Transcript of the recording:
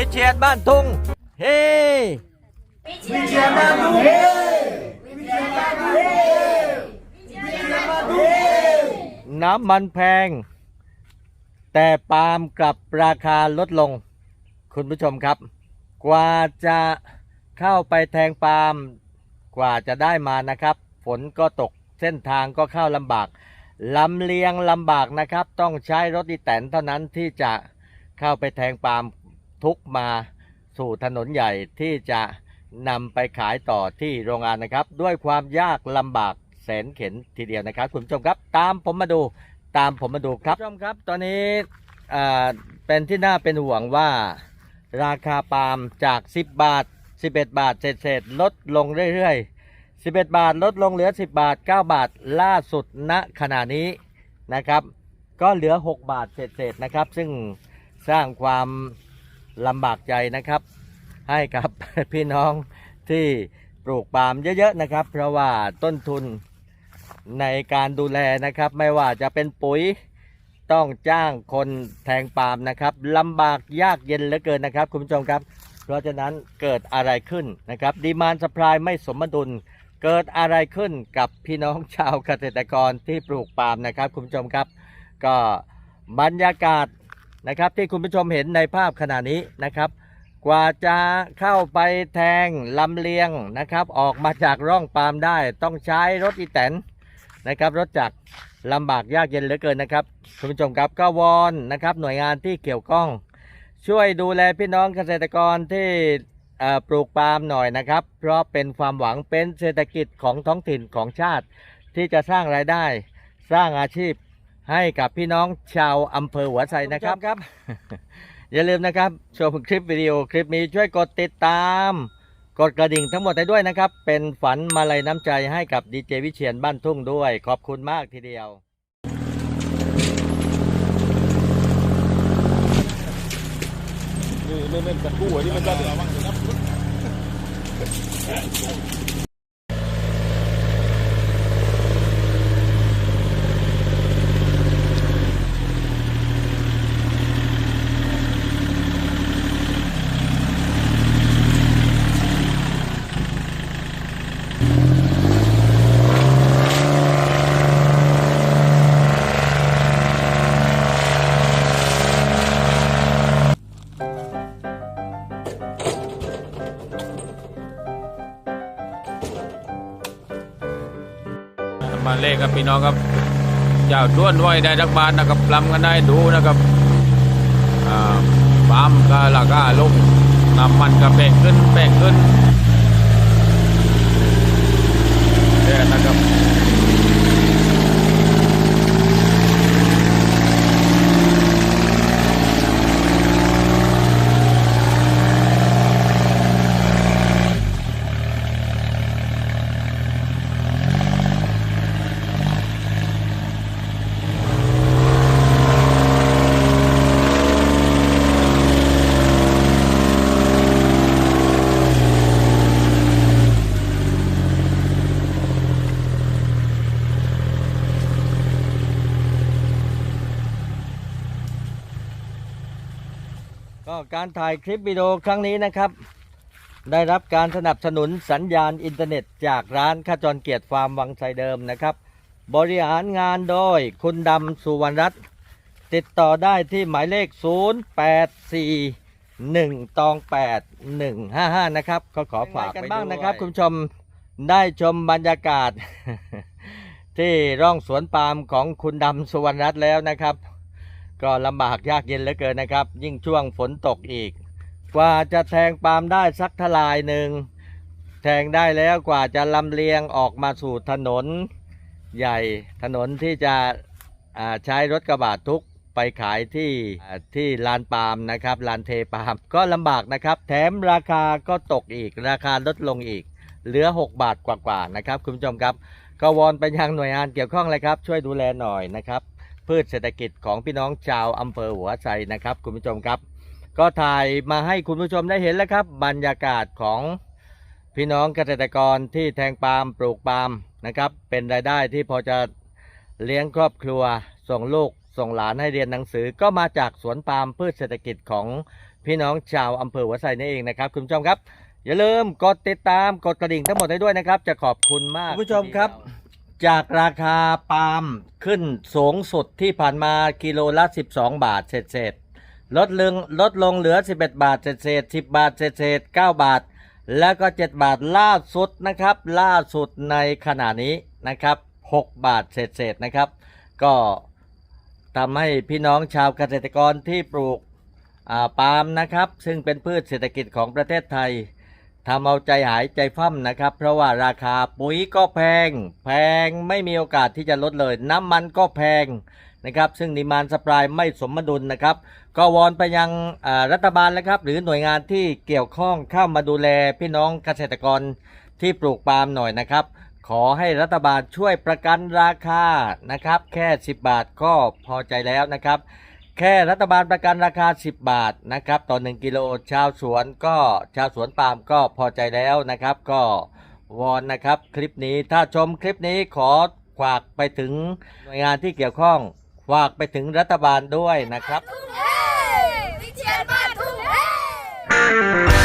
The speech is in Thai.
วิเชียนบ้านทุ่งเฮ้วิเชียรบ้านทุ่งเฮวิเชียรบ้านทุ่งเฮ้วิเชียรบ้านทุ่งเฮ้น้ำมันแพง แต่ปาล์มกลับราคาลดลง คุณผู้ชมครับ กว่าจะเข้าไปแทงปาล์มกว่าจะได้มานะครับ ฝนก็ตกเส้นทางก็เข้าลำบากลำเลียงลำบากนะครับ ต้องใช้รถอีแตนเท่านั้นที่จะเข้าไปแทงปาล์ม ทุกมาสู่ถนนใหญ่ที่จะนำไปขายต่อที่โรงงานนะครับ ด้วยความยากลำบากแสนเข็นทีเดียวนะครับ คุณผู้ชมครับ ตามผมมาดูตามผมมาดูครับคุณผู้ชมครับ ตอนนี้เป็นที่น่าเป็นห่วงว่าราคาปาล์มจาก 10 บาท 11 บาทเศษๆลดลงเรื่อยๆ 11 บาทลดลงเหลือ 10 บาท 9 บาทล่าสุดณขณะนี้นะครับ ก็เหลือ 6 บาทเศษๆนะครับ ซึ่งสร้างความ ลำบากใจนะครับ ให้กับพี่น้องที่ปลูกปาล์มเยอะๆนะครับ เพราะว่าต้นทุนในการดูแลนะครับ ไม่ว่าจะเป็นปุ๋ยต้องจ้างคนแทงปาล์มนะครับลำบากยากเย็นเหลือเกินนะครับ คุณผู้ชมครับ เพราะฉะนั้นเกิดอะไรขึ้นนะครับดีมานสปายไม่สมดุล เกิดอะไรขึ้นกับพี่น้องชาวเกษตรกรที่ปลูกปาล์มนะครับ คุณผู้ชมครับ ก็บรรยากาศ นะครับที่คุณผู้ชมเห็นในภาพขณะนี้นะครับ กว่าจะเข้าไปแทงลำเลียงนะครับ ออกมาจากร่องปาล์มได้ ต้องใช้รถอีแตนนะครับรถจักรลำบากยากเย็นเหลือเกินนะครับคุณผู้ชมครับก็วอนนะครับ หน่วยงานที่เกี่ยวข้อง ช่วยดูแลพี่น้องเกษตรกรที่ปลูกปาล์มหน่อยนะครับ เพราะเป็นความหวังเป็นเศรษฐกิจของท้องถิ่นของชาติ ที่จะสร้างรายได้ สร้างอาชีพ ให้กับพี่น้องชาวอำเภอหัวไชนะครับครับ อย่าลืมนะครับชมคลิปวิดีโอคลิปนี้ช่วยกดติดตาม กดกระดิ่งทั้งหมดให้ด้วยนะครับ เป็นฝันมาลัยน้ำใจให้กับดีเจวิเชียนบ้านทุ่งด้วย ขอบคุณมากทีเดียวนี่ไม่ไม่จะกู้อันนี้มันก็เดี๋ยว มาเลขกับพี่น้องครับเจ้าด้วนไว้ได้ทักบาทนะครับลำกันได้ดูนะครับปั๊มก็ราคาลงน้ำมันก็แพงขึ้นแพงขึ้นเนี่ยนะครับ ก็การถ่ายคลิปวิดีโอครั้งนี้นะครับ ได้รับการสนับสนุนสัญญาณอินเทอร์เน็ต จากร้านขจรเกียรติฟาร์มวังไซเดิมนะครับ บริหารงานโดยคุณดำสุวรรณรัตน์ติดต่อได้ที่หมายเลข 084 1ตอง8 155 นะครับก็ขอฝากกันบ้างนะครับ คุณผู้ชมได้ชมบรรยากาศ ที่ร่องสวนปาล์มของคุณดำสุวรรณรัตน์แล้วนะครับ ก็ลำบากยากเย็นเหลือเกินนะครับ ยิ่งช่วงฝนตกอีก กว่าจะแทงปาล์มได้สักทลายหนึ่งแทงได้แล้วกว่าจะลำเลียงออกมาสู่ถนนใหญ่ถนนที่จะใช้รถกระบะทุกไปขายที่ที่ลานปาล์มนะครับลานเทปาล์มก็ลำบากนะครับ แถมราคาก็ตกอีกราคาลดลงอีก เหลือ 6 บาทกว่าๆนะครับ คุณผู้ชมครับก็วอนไปยังหน่วยงานเกี่ยวข้องเลยครับ ช่วยดูแลหน่อยนะครับ พืชเศรษฐกิจของพี่น้องชาวอำเภอหัวไชนะครับ คุณผู้ชมครับ ก็ถ่ายมาให้คุณผู้ชมได้เห็นแล้วครับ บรรยากาศของพี่น้องเกษตรกรที่แทงปาล์มปลูกปาล์มนะครับ เป็นรายได้ที่พอจะเลี้ยงครอบครัวส่งลูกส่งหลานให้เรียนหนังสือ ก็มาจากสวนปาล์มพืชเศรษฐกิจของพี่น้องชาวอำเภอหัวไซนี่เองนะครับ คุณผู้ชมครับ อย่าลืมกดติดตามกดกระดิ่งทั้งหมดให้ด้วยนะครับ จะขอบคุณมากคุณผู้ชมครับ จากราคาปาล์มขึ้นสูงสุดที่ผ่านมากิโลละ 12 บาทเศษเศษลดลงลดลงเหลือ 11 บาทเศษเศษ10 บาทเศษเศษ9บาท แล้วก็ 7 บาทล่าสุดนะครับ ล่าสุดในขณะนี้นะครับ 6 บาทเศษเศษนะครับ ก็ทำให้พี่น้องชาวเกษตรกรที่ปลูกปาล์มนะครับ ซึ่งเป็นพืชเศรษฐกิจของประเทศไทย ทำเอาใจหายใจฟั่มนะครับ เพราะว่าราคาปุ๋ยก็แพง แพงไม่มีโอกาสที่จะลดเลย น้ำมันก็แพงนะครับ ซึ่งดีมานสป라이ไม่สมดุลนะครับ ก็วอนไปยังรัฐบาลนะครับ หรือหน่วยงานที่เกี่ยวข้องเข้ามาดูแลพี่น้องเกษตรกรที่ปลูกปาล์มหน่อยนะครับ ขอให้รัฐบาลช่วยประกันราคานะครับ แค่ 10 บาทก็พอใจแล้วนะครับ แค่รัฐบาลประกันราคา 10 บาทนะครับต่อ1กิโลชาวสวนก็ชาวสวนปาล์มก็พอใจแล้วนะครับ ก็วอนนะครับคลิปนี้ถ้าชมคลิปนี้ขอฝากไปถึงหน่วยงานที่เกี่ยวข้องฝากไปถึงรัฐบาลด้วยนะครับ วิเชียรบ้านทุ่งเอ้ย